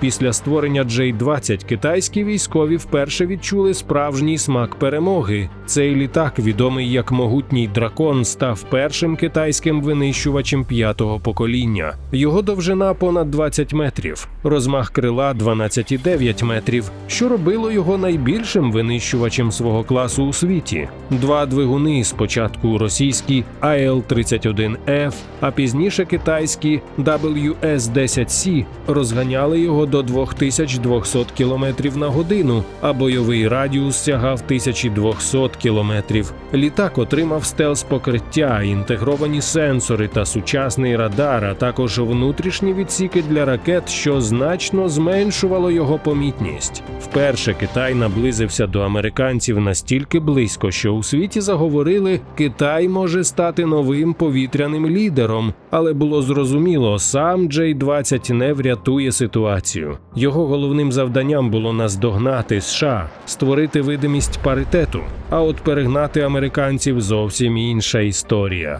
Після створення J-20 китайські військові вперше відчули справжній смак перемоги. Цей літак, відомий як могутній дракон, став першим китайським винищувачем п'ятого покоління. Його довжина понад 20 метрів, розмах крила 12,9 метрів, що робило його найбільшим винищувачем свого класу у світі. Два двигуни спочатку російські АЛ-31Ф, а пізніше китайські WS-10C розганяли його до 2200 км на годину, а бойовий радіус сягав 1200 км. Літак отримав стелс-покриття, інтегровані сенсори та сучасний радар, а також внутрішні відсіки для ракет, що значно зменшувало його помітність. Вперше Китай наблизився до американців настільки близько, що у світі заговорили, Китай може стати новим повітряним лідером, але було зрозуміло, сам J-20 не врятує ситуацію. Його головним завданням було наздогнати США, створити видимість паритету. А от перегнати американців зовсім інша історія.